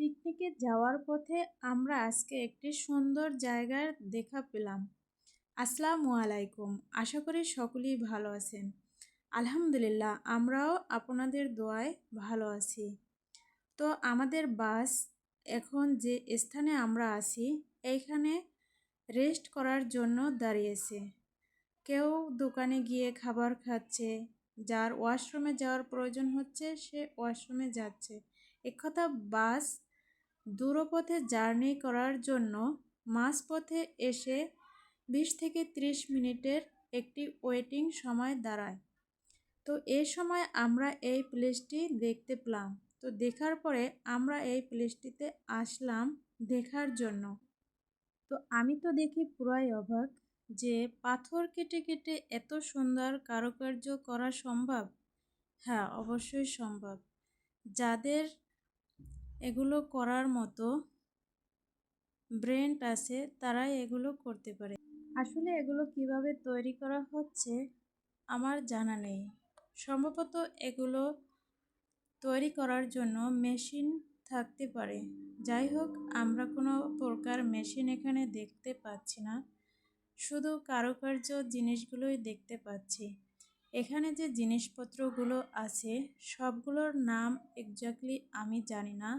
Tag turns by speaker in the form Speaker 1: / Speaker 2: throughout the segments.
Speaker 1: পিকনিকে যাওয়ার পথে আমরা আজকে একটি সুন্দর জায়গার দেখা পেলাম। আসসালামু আলাইকুম। আশা করি সকলেই ভালো আছেন। আলহামদুলিল্লাহ, আমরাও আপনাদের দোয়ায় ভালো আছি। তো আমাদের বাস এখন যে স্থানে আমরা আছি, এইখানে রেস্ট করার জন্য দাঁড়িয়েছে। কেউ দোকানে গিয়ে খাবার খাচ্ছে, যার ওয়াশরুমে যাওয়ার প্রয়োজন হচ্ছে সে ওয়াশরুমে যাচ্ছে। একথা বাস দূরপথে জার্নি করার জন্য মাঝপথে এসে বিশ থেকে ত্রিশ মিনিটের একটি ওয়েটিং সময় দাঁড়ায়। তো এই সময় আমরা এই প্লেসটি দেখতে পেলাম। তো দেখার পরে আমরা এই প্লেসটিতে আসলাম দেখার জন্য। তো আমি তো দেখি পুরাই অবাক যে পাথর কেটে কেটে এত সুন্দর কারুকার্য করা সম্ভব? হ্যাঁ অবশ্যই সম্ভব। যাদের এগুলো করার মতো ব্রেন্ট আছে, তারাই এগুলো করতে পারে। আসলে এগুলো কীভাবে তৈরি করা হচ্ছে আমার জানা নেই। সম্ভবত এগুলো তৈরি করার জন্য মেশিন থাকতে পারে। যাই হোক, আমরা কোনো প্রকার মেশিন এখানে দেখতে পাচ্ছি না। শুধু কারুকার্য জিনিসগুলোই দেখতে পাচ্ছি। এখানে যে জিনিসপত্রগুলো আছে, সবগুলোর নাম এক্স্যাক্টলি আমি জানি না।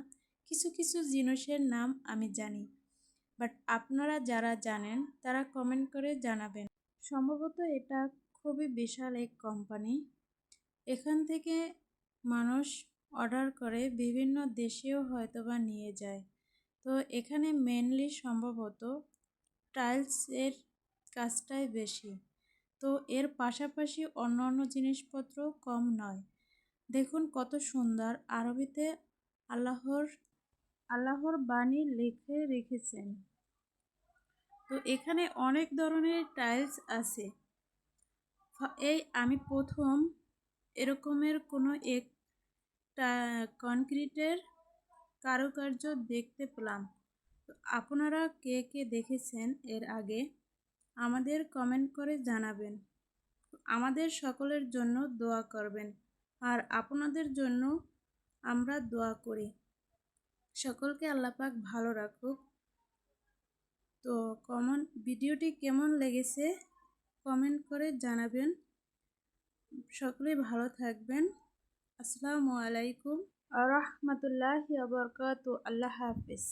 Speaker 1: কিছু কিছু জিনিসের নাম আমি জানি। বাট আপনারা যারা জানেন, তারা কমেন্ট করে জানাবেন। সম্ভবত এটা খুবই বিশাল এক কোম্পানি এখান থেকে মানুষ অর্ডার করে বিভিন্ন দেশেও হয়তোবা নিয়ে যায়। তো এখানে মেনলি সম্ভবত টাইলসের কাজটাই বেশি। তো এর পাশাপাশি অন্য অন্য জিনিসপত্র কম নয়। দেখুন কত সুন্দর আরবিতে আল্লাহর আল্লাহর বাণী লিখে রেখেছেন। তো এখানে অনেক ধরনের টাইলস আছে। এই আমি প্রথম এরকমের কোনো এক কনক্রিটের কারুকার্য দেখতে পেলাম। আপনারা কে কে দেখেছেন এর আগে? আমাদের কমেন্ট করে জানাবেন। আমাদের সকলের জন্য দোয়া করবেন। আর আপনাদের জন্য আমরা দোয়া করি। সকলকে আল্লাপাক ভালো রাখুক। তো কমন ভিডিওটি কেমন লেগেছে কমেন্ট করে জানাবেন। সকলে ভালো থাকবেন। আসসালামু আলাইকুম। রহমতুল্লাহ বরকাত। আল্লাহ হাফিজ।